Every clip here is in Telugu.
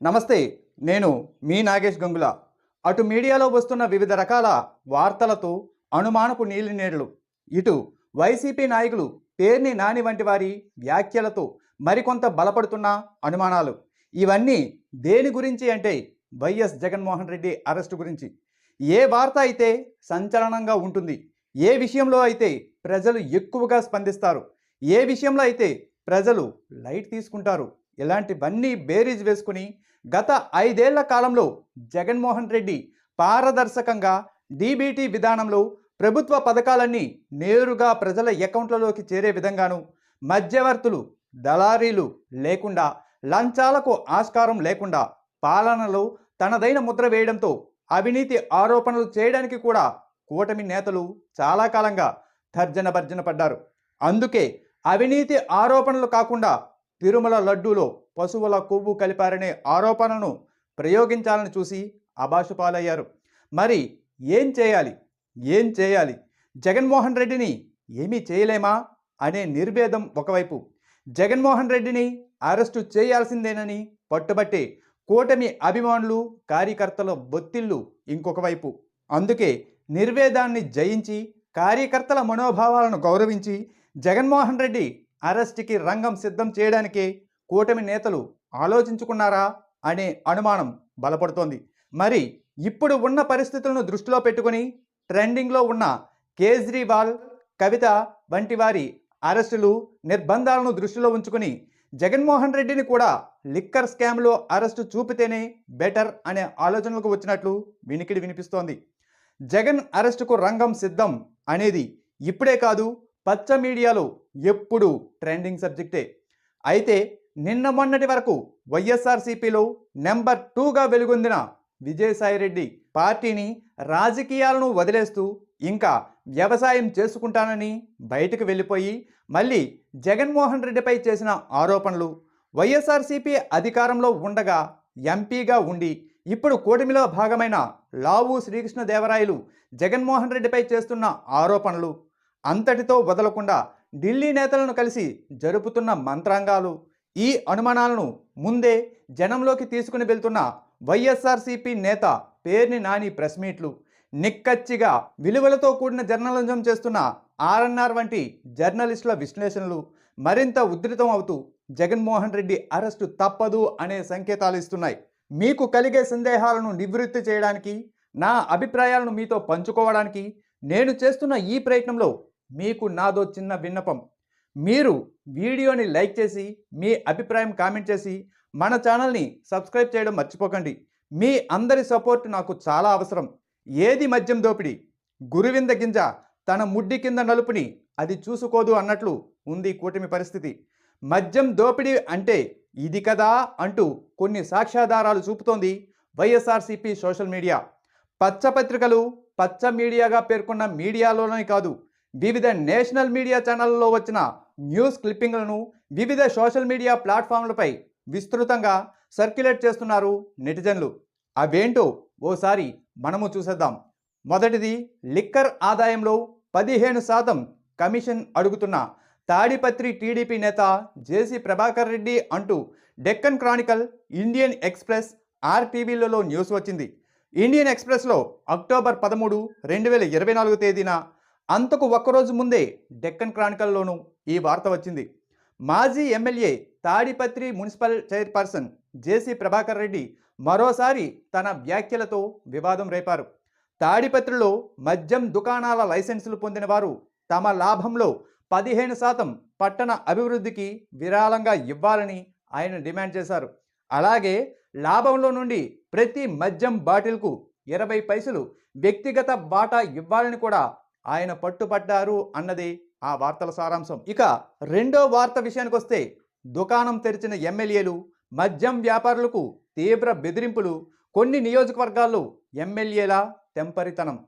నమస్తే నేను మీ నాగేష్ గంగుల. అటు మీడియాలో వస్తున్న వివిధ రకాల వార్తలతో అనుమానపు నీలి నేడలు ఇటు వైసీపీ నాయకులు పేర్ని నాని వంటి వారి వ్యాఖ్యలతో మరికొంత బలపడుతున్న అనుమానాలు. ఇవన్నీ దేని గురించి అంటే వైఎస్ జగన్మోహన్ రెడ్డి అరెస్టు గురించి. ఏ వార్త అయితే సంచలనంగా ఉంటుంది ఏ విషయంలో అయితే ప్రజలు ఎక్కువగా స్పందిస్తారు ఏ విషయంలో అయితే ప్రజలు లైట్ తీసుకుంటారు ఇలాంటివన్నీ బేరీజ్ వేసుకుని గత ఐదేళ్ళ కాలంలో జగన్మోహన్ రెడ్డి పారదర్శకంగా డీబీటీ విధానంలో ప్రభుత్వ పథకాలన్నీ నేరుగా ప్రజల అకౌంట్లలోకి చేరే విధంగాను మధ్యవర్తులు దళారీలు లేకుండా లంచాలకు ఆస్కారం లేకుండా పాలనలో తనదైన ముద్ర వేయడంతో అవినీతి ఆరోపణలు చేయడానికి కూడా కూటమి నేతలు చాలా కాలంగా తర్జన భర్జన పడ్డారు. అందుకే అవినీతి ఆరోపణలు కాకుండా తిరుమల లడ్డూలో పశువుల కొవ్వు కలిపారనే ఆరోపణను ప్రయోగించాలని చూసి అభాషపాలయ్యారు మరి ఏం చేయాలి? ఏం చేయాలి? జగన్మోహన్ రెడ్డిని ఏమీ చేయలేమా? అనే నిర్భేదం ఒకవైపు. జగన్మోహన్ రెడ్డిని అరెస్టు చేయాల్సిందేనని పట్టుబట్టే కూటమి అభిమానులు కార్యకర్తల బొత్తిళ్ళు ఇంకొక వైపు అందుకే నిర్వేదాన్ని జయించి కార్యకర్తల మనోభావాలను గౌరవించి జగన్మోహన్ రెడ్డి అరెస్ట్కి రంగం సిద్ధం చేయడానికి కూటమి నేతలు ఆలోచించుకున్నారా అనే అనుమానం బలపడుతోంది. మరి ఇప్పుడు ఉన్న పరిస్థితులను దృష్టిలో పెట్టుకుని ట్రెండింగ్లో ఉన్న కేజ్రీవాల్ కవిత వంటి వారి అరెస్టులు నిర్బంధాలను దృష్టిలో ఉంచుకుని జగన్మోహన్ రెడ్డిని కూడా లిక్కర్ స్కామ్లో అరెస్టు చూపితేనే బెటర్ అనే ఆలోచనలకు వచ్చినట్లు వినికిడి వినిపిస్తోంది. జగన్ అరెస్టుకు రంగం సిద్ధం అనేది ఇప్పుడే కాదు పచ్చ మీడియాలో ఎప్పుడు ట్రెండింగ్ సబ్జెక్టే. అయితే నిన్న మొన్నటి వరకు వైఎస్ఆర్సీపీలో నెంబర్ టూగా వెలుగొందిన విజయసాయిరెడ్డి పార్టీని రాజకీయాలను వదిలేస్తూ ఇంకా వ్యవసాయం చేసుకుంటానని బయటకు వెళ్ళిపోయి మళ్ళీ జగన్మోహన్ రెడ్డిపై చేసిన ఆరోపణలు వైఎస్ఆర్సీపీ అధికారంలో ఉండగా ఎంపీగా ఉండి ఇప్పుడు కూటమిలో భాగమైన లావు శ్రీకృష్ణదేవరాయలు జగన్మోహన్ రెడ్డిపై చేస్తున్న ఆరోపణలు అంతటితో వదలకుండా ఢిల్లీ నేతలను కలిసి జరుపుతున్న మంత్రాంగాలు ఈ అనుమానాలను ముందే జనంలోకి తీసుకుని వెళ్తున్న వైఎస్ఆర్సీపీ నేత పేర్ని నాని ప్రెస్ మీట్లు నిక్కచ్చిగా విలువలతో కూడిన జర్నలిజం చేస్తున్న ఆర్ఎన్ఆర్ వంటి జర్నలిస్టుల విశ్లేషణలు మరింత ఉధృతం అవుతూ జగన్మోహన్ రెడ్డి అరెస్టు తప్పదు అనే సంకేతాలు ఇస్తున్నాయి. మీకు కలిగే సందేహాలను నివృత్తి చేయడానికి నా అభిప్రాయాలను మీతో పంచుకోవడానికి నేను చేస్తున్న ఈ ప్రయత్నంలో మీకు నాదో చిన్న విన్నపం. మీరు వీడియోని లైక్ చేసి మీ అభిప్రాయం కామెంట్ చేసి మన ఛానల్ని సబ్స్క్రైబ్ చేయడం మర్చిపోకండి. మీ అందరి సపోర్ట్ నాకు చాలా అవసరం. ఏది మద్యం దోపిడి? గురువింద గింజ తన ముడ్డి కింద నలుపుని అది చూసుకోదు అన్నట్లు ఉంది కూటమి పరిస్థితి. మద్యం దోపిడీ అంటే ఇది కదా అంటూ కొన్ని సాక్ష్యాధారాలు చూపుతోంది వైఎస్ఆర్సీపీ సోషల్ మీడియా. పచ్చపత్రికలు పచ్చ మీడియాగా పేర్కొన్న మీడియాలోనే కాదు వివిధ నేషనల్ మీడియా ఛానళ్ళలో వచ్చిన న్యూస్ క్లిప్పింగ్లను వివిధ సోషల్ మీడియా ప్లాట్ఫామ్లపై విస్తృతంగా సర్క్యులేట్ చేస్తున్నారు నెటిజన్లు. అవేంటో ఓసారి మనము చూసేద్దాం. మొదటిది లిక్కర్ ఆదాయంలో పదిహేను శాతం కమిషన్ అడుగుతున్న తాడిపత్రి టీడీపీ నేత జేసీ ప్రభాకర్ రెడ్డి అంటూ డెక్కన్ క్రానికల్ ఇండియన్ ఎక్స్ప్రెస్ ఆర్టీవీలలో న్యూస్ వచ్చింది. ఇండియన్ ఎక్స్ప్రెస్లో అక్టోబర్ పదమూడు రెండు వేల ఇరవై నాలుగు తేదీన అంతకు ఒక్కరోజు ముందే డెక్కన్ క్రానికల్లోనూ ఈ వార్త వచ్చింది. మాజీ MLA Tadipatri municipal chairperson JC Prabhakar Reddy మరోసారి తన వ్యాఖ్యలతో వివాదం రేపారు. తాడిపత్రిలో మద్యం దుకాణాల లైసెన్సులు పొందిన వారు తమ లాభంలో పదిహేను శాతం పట్టణ అభివృద్ధికి విరాళంగా ఇవ్వాలని ఆయన డిమాండ్ చేశారు. అలాగే లాభంలో నుండి ప్రతి మద్యం బాటిల్కు ఇరవై పైసలు వ్యక్తిగత బాటా ఇవ్వాలని కూడా ఆయన పట్టుపడ్డారు అన్నది ఆ వార్తల సారాంశం. ఇక రెండో వార్త విషయానికి వస్తే దుకాణం తెరిచిన ఎమ్మెల్యేలు మద్యం వ్యాపారులకు తీవ్ర బెదిరింపులు కొన్ని నియోజకవర్గాల్లో ఎమ్మెల్యేల తెంపరితనం.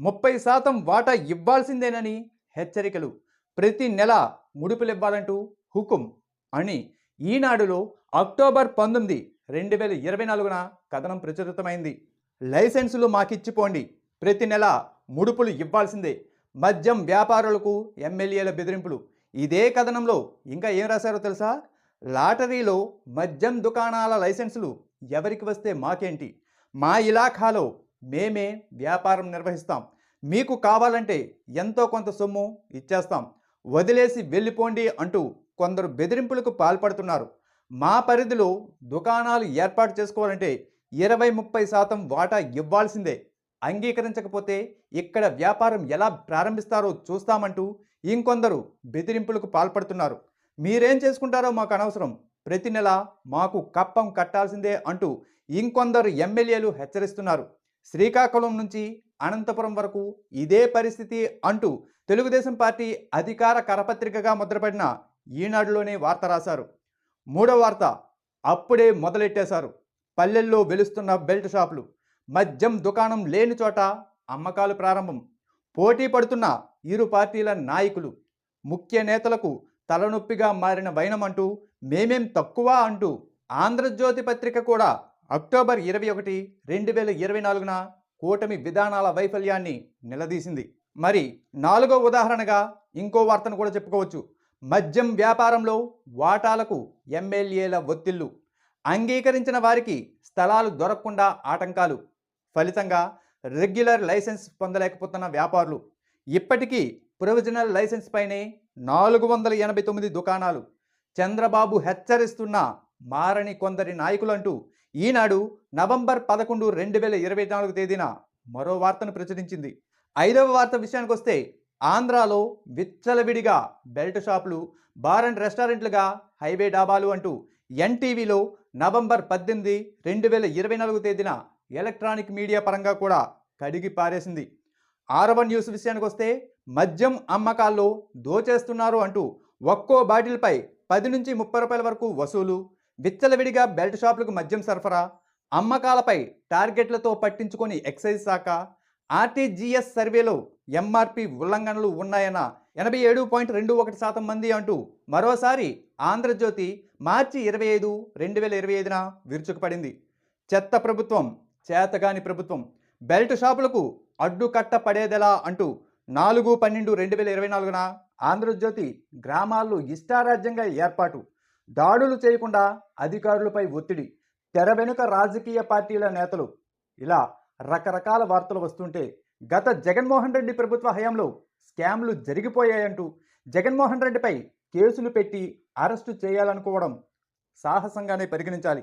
ముప్పై శాతం వాటా ఇవ్వాల్సిందేనని హెచ్చరికలు. ప్రతి నెల ముడుపులివ్వాలంటూ హుకుం అని ఈనాడులో అక్టోబర్ పంతొమ్మిది రెండు వేల ఇరవై నాలుగున కథనం ప్రచురితమైంది. లైసెన్సులు మాకిచ్చిపోండి. ప్రతి నెల ముడుపులు ఇవ్వాల్సిందే. మద్యం వ్యాపారులకు ఎమ్మెల్యేల బెదిరింపులు. ఇదే కథనంలో ఇంకా ఏం రాశారో తెలుసా? లాటరీలో మద్యం దుకాణాల లైసెన్సులు ఎవరికి వస్తే మాకేంటి? మా ఇలాఖాలో మేమే వ్యాపారం నిర్వహిస్తాం. మీకు కావాలంటే ఎంతో కొంత సొమ్ము ఇచ్చేస్తాం. వదిలేసి వెళ్ళిపోండి అంటూ కొందరు బెదిరింపులకు పాల్పడుతున్నారు. మా పరిధిలో దుకాణాలు ఏర్పాటు చేసుకోవాలంటే ఇరవై ముప్పై శాతం వాటా ఇవ్వాల్సిందే. అంగీకరించకపోతే ఇక్కడ వ్యాపారం ఎలా ప్రారంభిస్తారో చూస్తామంటూ ఇంకొందరు బెదిరింపులకు పాల్పడుతున్నారు. మీరేం చేసుకుంటారో మాకు అనవసరం. ప్రతి నెల మాకు కప్పం కట్టాల్సిందే అంటూ ఇంకొందరు ఎమ్మెల్యేలు హెచ్చరిస్తున్నారు. శ్రీకాకుళం నుంచి అనంతపురం వరకు ఇదే పరిస్థితి అంటూ తెలుగుదేశం పార్టీ అధికార కరపత్రికగా ముద్రపడిన ఈనాడులోనే వార్త రాశారు. మూడో వార్త అప్పుడే మొదలెట్టేశారు. పల్లెల్లో వెలుస్తున్న బెల్ట్ షాపులు. మద్యం దుకాణం లేని చోట అమ్మకాలు ప్రారంభం. పోటీ పడుతున్న ఇరు పార్టీల నాయకులు ముఖ్య నేతలకు తలనొప్పిగా మారిన వైనం అంటూ మేమేం తక్కువ అంటూ ఆంధ్రజ్యోతి పత్రిక కూడా అక్టోబర్ ఇరవై ఒకటి రెండు వేల ఇరవై నాలుగున కూటమి విధానాల వైఫల్యాన్ని నిలదీసింది. మరి నాలుగో ఉదాహరణగా ఇంకో వార్తను కూడా చెప్పుకోవచ్చు. మద్యం వ్యాపారంలో వాటాలకు ఎమ్మెల్యేల ఒత్తిళ్ళు. అంగీకరించిన వారికి స్థలాలు దొరకకుండా ఆటంకాలు. ఫలితంగా రెగ్యులర్ లైసెన్స్ పొందలేకపోతున్న వ్యాపారులు. ఇప్పటికీ ప్రొవిజనల్ లైసెన్స్ పైనే నాలుగు వందల ఎనభై తొమ్మిది దుకాణాలు. చంద్రబాబు హెచ్చరిస్తున్న మారని కొందరి నాయకులంటూ ఈనాడు నవంబర్ పదకొండు రెండు వేల ఇరవై నాలుగు తేదీన మరో వార్తను ప్రచురించింది. ఐదవ వార్త విషయానికి వస్తే ఆంధ్రాలో విచ్చలవిడిగా బెల్ట్ షాపులు బార్ అండ్ రెస్టారెంట్లుగా హైవే డాబాలు అంటూ ఎన్టీవీలో నవంబర్ పద్దెనిమిది రెండు వేల ఇరవై నాలుగు తేదీన ఎలక్ట్రానిక్ మీడియా పరంగా కూడా కడిగి పారేసింది. ఆరవ న్యూస్ విషయానికి వస్తే మద్యం అమ్మకాల్లో దోచేస్తున్నారు అంటూ ఒక్కో బాటిల్పై పది నుంచి ముప్పై రూపాయల వరకు వసూలు విచ్చలవిడిగా బెల్ట్ షాపులకు మద్యం సరఫరా అమ్మకాలపై టార్గెట్లతో పట్టించుకొని ఎక్సైజ్ శాఖ ఆర్టీజీఎస్ సర్వేలో ఎంఆర్పి ఉల్లంఘనలు ఉన్నాయన్న ఎనభై ఏడు పాయింట్ రెండు ఒకటి శాతం మంది అంటూ మరోసారి ఆంధ్రజ్యోతి మార్చి ఇరవై ఐదు రెండు వేల ఇరవై ఐదున విరుచుకుపడింది. చెత్త ప్రభుత్వం చేతగాని ప్రభుత్వం. బెల్ట్ షాపులకు అడ్డుకట్ట పడేదెలా అంటూ నాలుగు పన్నెండు రెండు వేల ఇరవై నాలుగున ఆంధ్రజ్యోతి గ్రామాల్లో ఇష్టారాజ్యంగా ఏర్పాటు. దాడులు చేయకుండా అధికారులపై ఒత్తిడి. తెర వెనుక రాజకీయ పార్టీల నేతలు. ఇలా రకరకాల వార్తలు వస్తుంటే గత జగన్మోహన్ రెడ్డి ప్రభుత్వ హయాంలో స్కామ్లు జరిగిపోయాయంటూ జగన్మోహన్ రెడ్డిపై కేసులు పెట్టి అరెస్టు చేయాలనుకోవడం సాహసంగానే పరిగణించాలి.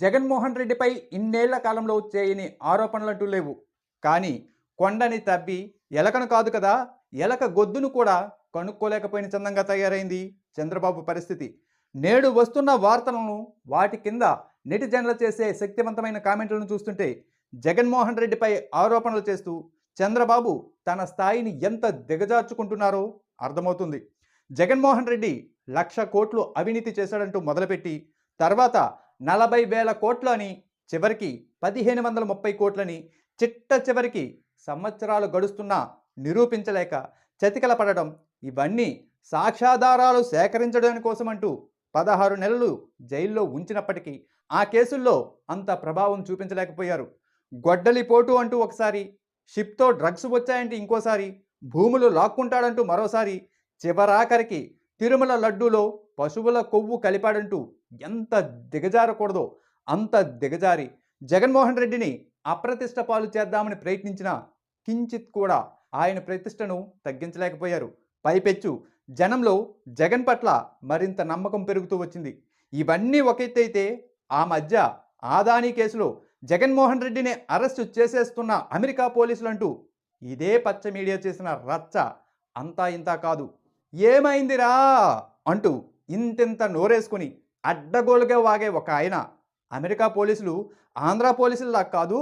జగన్మోహన్ రెడ్డిపై ఇన్నేళ్ళ కాలంలో చేయని ఆరోపణలంటూ లేవు. కానీ కొండని తవ్వి ఎలకను కాదు కదా ఎలక గొద్దును కూడా కనుక్కోలేకపోయిన చందంగా తయారైంది చంద్రబాబు పరిస్థితి. నేడు వస్తున్న వార్తలను వాటి కింద నెటిజనులు చేసే శక్తివంతమైన కామెంట్లను చూస్తుంటే జగన్మోహన్ రెడ్డిపై ఆరోపణలు చేస్తూ చంద్రబాబు తన స్థాయిని ఎంత దిగజార్చుకుంటున్నారో అర్థమవుతుంది. జగన్మోహన్ రెడ్డి లక్ష కోట్లు అవినీతి చేశాడంటూ మొదలుపెట్టి తర్వాత నలభై వేల కోట్లు అని చివరికి పదిహేను వందల ముప్పై కోట్లని చిట్ట చివరికి సంవత్సరాలు గడుస్తున్నా నిరూపించలేక చతికల పడడం ఇవన్నీ సాక్ష్యాధారాలు సేకరించడం కోసమంటూ పదహారు నెలలు జైల్లో ఉంచినప్పటికీ ఆ కేసుల్లో అంత ప్రభావం చూపించలేకపోయారు. గొడ్డలిపోటు అంటూ ఒకసారి షిప్తో డ్రగ్స్ వచ్చాయంటే ఇంకోసారి భూములు లాక్కుంటాడంటూ మరోసారి చివరాఖరికి తిరుమల లడ్డూలో పశువుల కొవ్వు కలిపాడంటూ ఎంత దిగజారకూడదో అంత దిగజారి. జగన్మోహన్ రెడ్డిని అప్రతిష్ట పాలు చేద్దామని ప్రయత్నించిన కించిత్ కూడా ఆయన ప్రతిష్టను తగ్గించలేకపోయారు. పైపెచ్చు జనంలో జగన్ పట్ల మరింత నమ్మకం పెరుగుతూ వచ్చింది. ఇవన్నీ ఒక ఎత్తు అయితే ఆ మధ్య ఆదానీ కేసులో జగన్మోహన్ రెడ్డిని అరెస్టు చేసేస్తున్న అమెరికా పోలీసులంటూ ఇదే పచ్చ మీడియా చేసిన రచ్చ అంతా ఇంతా కాదు. ఏమైందిరా? అంటూ ఇంతింత నోరేసుకుని అడ్డగోలుగా వాగే ఒక ఆయన. అమెరికా పోలీసులు ఆంధ్ర పోలీసుల్లా కాదు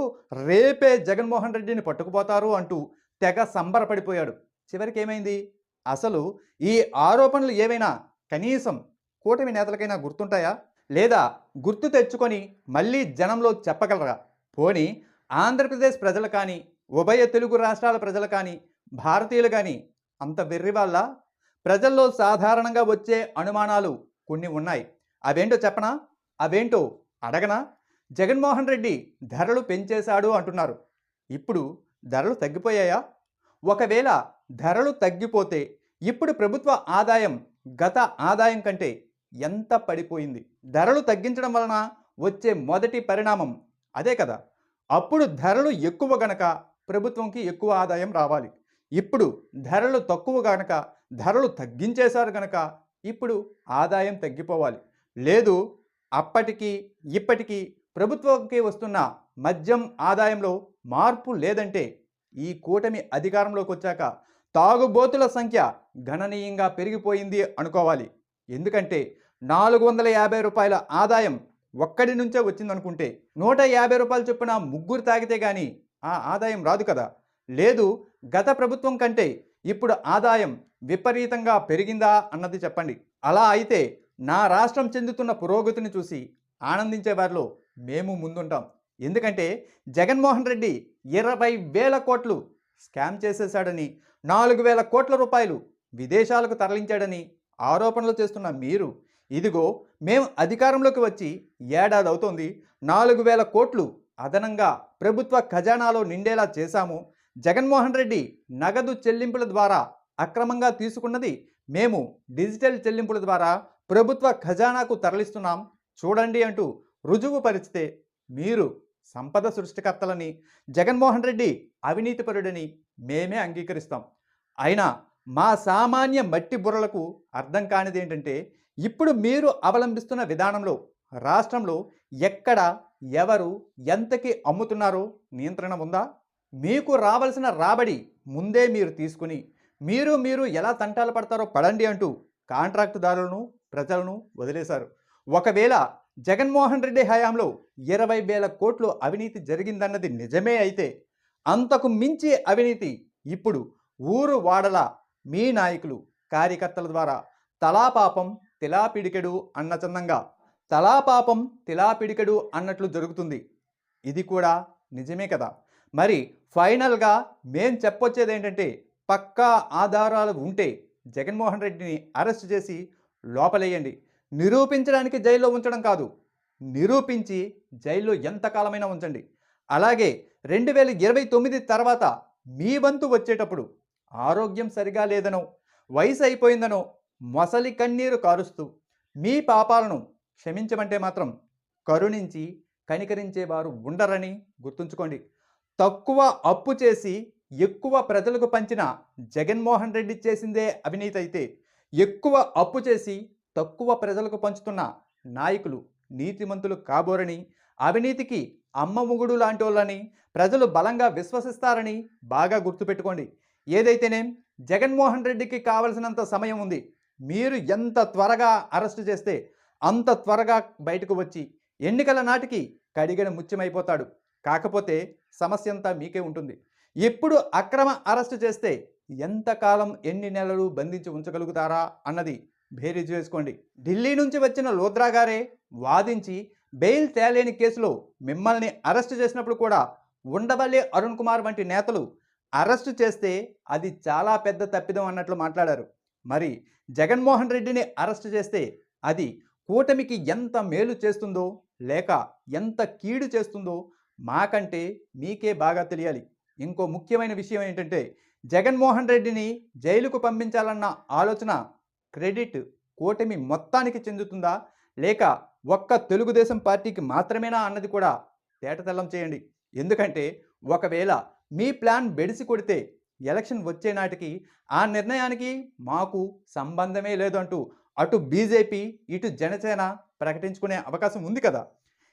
రేపే జగన్మోహన్ రెడ్డిని పట్టుకుపోతారు అంటూ తెగ సంబరపడిపోయాడు. చివరికి ఏమైంది అసలు ఈ ఆరోపణలు ఏవైనా కనీసం కూటమి నేతలకైనా గుర్తుంటాయా? లేదా గుర్తు తెచ్చుకొని మళ్ళీ జనంలో చెప్పగలరా? పోని ఆంధ్రప్రదేశ్ ప్రజలు కానీ ఉభయ తెలుగు రాష్ట్రాల ప్రజలు కానీ భారతీయులు కానీ అంత వెర్రి వాళ్ళ ప్రజల్లో సాధారణంగా వచ్చే అనుమానాలు కొన్ని ఉన్నాయి. అవేంటో చెప్పనా? అవేంటో అడగనా? జగన్మోహన్ రెడ్డి ధరలు పెంచేశాడు అంటున్నారు. ఇప్పుడు ధరలు తగ్గిపోయాయా? ఒకవేళ ధరలు తగ్గిపోతే ఇప్పుడు ప్రభుత్వ ఆదాయం గత ఆదాయం కంటే ఎంత పడిపోయింది? ధరలు తగ్గించడం వలన వచ్చే మొదటి పరిణామం అదే కదా. అప్పుడు ధరలు ఎక్కువ గనక ప్రభుత్వంకి ఎక్కువ ఆదాయం రావాలి. ఇప్పుడు ధరలు తక్కువ కనుక ధరలు తగ్గించేశారు కనుక ఇప్పుడు ఆదాయం తగ్గిపోవాలి. లేదు అప్పటికి ఇప్పటికీ ప్రభుత్వంకి వస్తున్న మద్యం ఆదాయంలో మార్పు లేదంటే ఈ కూటమి అధికారంలోకి వచ్చాక తాగుబోతుల సంఖ్య గణనీయంగా పెరిగిపోయింది అనుకోవాలి. ఎందుకంటే నాలుగు వందల యాభై రూపాయల ఆదాయం ఒక్కడి నుంచే వచ్చిందనుకుంటే నూట యాభై రూపాయలు చొప్పున ముగ్గురు తాగితే కానీ ఆ ఆదాయం రాదు కదా. లేదు గత ప్రభుత్వం కంటే ఇప్పుడు ఆదాయం విపరీతంగా పెరిగిందా అన్నది చెప్పండి. అలా అయితే నా రాష్ట్రం చెందుతున్న పురోగతిని చూసి ఆనందించే వారిలో మేము ముందుంటాం. ఎందుకంటే జగన్మోహన్ రెడ్డి ఇరవై వేల కోట్లు స్కామ్ చేసేశాడని నాలుగు వేల కోట్ల రూపాయలు విదేశాలకు తరలించాడని ఆరోపణలు చేస్తున్న మీరు ఇదిగో మేము అధికారంలోకి వచ్చి ఏడాది అవుతోంది నాలుగు వేల కోట్లు అదనంగా ప్రభుత్వ ఖజానాలో నిండేలా చేశాము జగన్మోహన్ రెడ్డి నగదు చెల్లింపుల ద్వారా అక్రమంగా తీసుకున్నది మేము డిజిటల్ చెల్లింపుల ద్వారా ప్రభుత్వ ఖజానాకు తరలిస్తున్నాం. చూడండి అంటూ రుజువు పరిచితే మీరు సంపద సృష్టికర్తలని జగన్మోహన్ రెడ్డి అవినీతిపరుడని మేమే అంగీకరిస్తాం. అయినా మా సామాన్య మట్టి బుర్రలకు అర్థం కానిది ఏంటంటే ఇప్పుడు మీరు అవలంబిస్తున్న విధానంలో రాష్ట్రంలో ఎక్కడ ఎవరు ఎంతకి అమ్ముతున్నారో నియంత్రణ ఉందా? మీకు రావలసిన రాబడి ముందే మీరు తీసుకుని మీరు మీరు ఎలా తంటాలు పడతారో పడండి అంటూ కాంట్రాక్టుదారులను ప్రజలను వదిలేశారు. ఒకవేళ జగన్మోహన్ రెడ్డి హయాంలో ఇరవై వేల కోట్లు అవినీతి జరిగిందన్నది నిజమే అయితే అంతకు మించి అవినీతి ఇప్పుడు ఊరు వాడల మీ నాయకులు కార్యకర్తల ద్వారా తలాపాపం తిలాపిడికెడు అన్న చందంగా తలాపాపం తిలాపిడికెడు అన్నట్లు జరుగుతుంది. ఇది కూడా నిజమే కదా. మరి ఫైనల్గా మేం చెప్పొచ్చేది ఏంటంటే పక్కా ఆధారాలు ఉంటే జగన్మోహన్ రెడ్డిని అరెస్ట్ చేసి లోపలేయండి. నిరూపించడానికి జైల్లో ఉంచడం కాదు నిరూపించి జైల్లో ఎంతకాలమైనా ఉంచండి. అలాగే రెండు వేల ఇరవై తొమ్మిది తర్వాత మీ వంతు వచ్చేటప్పుడు ఆరోగ్యం సరిగా లేదనో వయసు అయిపోయిందనో మొసలి కన్నీరు కారుస్తూ మీ పాపాలను క్షమించమంటే మాత్రం కరుణించి కనికరించేవారు ఉండరని గుర్తుంచుకోండి. తక్కువ అప్పు చేసి ఎక్కువ ప్రజలకు పంచిన జగన్మోహన్ రెడ్డి చేసిందే అవినీతి అయితే ఎక్కువ అప్పు చేసి తక్కువ ప్రజలకు పంచుతున్న నాయకులు నీతిమంతులు కాబోరని అవినీతికి అమ్మ ముగుడు లాంటి వాళ్ళని ప్రజలు బలంగా విశ్వసిస్తారని బాగా గుర్తుపెట్టుకోండి. ఏదైతేనేం జగన్మోహన్ రెడ్డికి కావలసినంత సమయం ఉంది. మీరు ఎంత త్వరగా అరెస్టు చేస్తే అంత త్వరగా బయటకు వచ్చి ఎన్నికల నాటికి కడిగిన ముత్యమైపోతాడు కాకపోతే సమస్య అంతా మీకే ఉంటుంది. ఎప్పుడు అక్రమ అరెస్టు చేస్తే ఎంతకాలం ఎన్ని నెలలు బంధించి ఉంచగలుగుతారా అన్నది బేరీజు చేసుకోండి ఢిల్లీ నుంచి వచ్చిన లోద్రా గారే వాదించి బెయిల్ తేలేని కేసులో మిమ్మల్ని అరెస్టు చేసినప్పుడు కూడా ఉండవల్లి అరుణ్ కుమార్ వంటి నేతలు అరెస్టు చేస్తే అది చాలా పెద్ద తప్పిదం అన్నట్లు మాట్లాడారు. మరి జగన్మోహన్ రెడ్డిని అరెస్టు చేస్తే అది కూటమికి ఎంత మేలు చేస్తుందో లేక ఎంత కీడు చేస్తుందో మాకంటే మీకే బాగా తెలియాలి. ఇంకో ముఖ్యమైన విషయం ఏంటంటే జగన్మోహన్ రెడ్డిని జైలుకు పంపించాలన్న ఆలోచన క్రెడిట్ కూటమి మొత్తానికి చెందుతుందా? లేక ఒక్క తెలుగుదేశం పార్టీకి మాత్రమేనా అన్నది కూడా తేటతెల్లం చేయండి. ఎందుకంటే ఒకవేళ మీ ప్లాన్ బెడిసి కొడితే ఎలక్షన్ వచ్చే నాటికి ఆ నిర్ణయానికి మాకు సంబంధమే లేదంటూ అటు బీజేపీ ఇటు జనసేన ప్రకటించుకునే అవకాశం ఉంది కదా.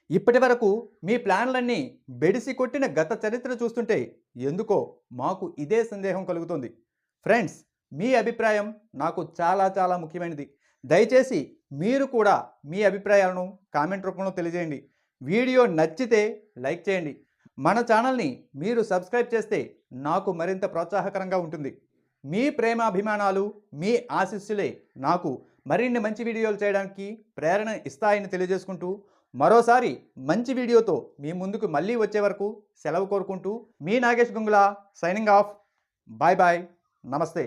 ఇప్పటి వరకు మీ ప్లాన్లన్నీ బెడిసి కొట్టిన గత చరిత్ర చూస్తుంటే ఎందుకో మాకు ఇదే సందేహం కలుగుతుంది. ఫ్రెండ్స్ మీ అభిప్రాయం నాకు చాలా చాలా ముఖ్యమైనది. దయచేసి మీరు కూడా మీ అభిప్రాయాలను కామెంట్ రూపంలో తెలియజేయండి. వీడియో నచ్చితే లైక్ చేయండి. మన ఛానల్ని మీరు సబ్స్క్రైబ్ చేస్తే నాకు మరింత ప్రోత్సాహకరంగా ఉంటుంది. మీ ప్రేమాభిమానాలు మీ ఆశీస్సులే నాకు మరిన్ని మంచి వీడియోలు చేయడానికి ప్రేరణ ఇస్తాయని తెలియజేసుకుంటూ మరోసారి మంచి వీడియోతో మీ ముందుకు మళ్ళీ వచ్చే వరకు సెలవు కోరుకుంటూ మీ Nagesh Gungula signing off. Bye bye. నమస్తే.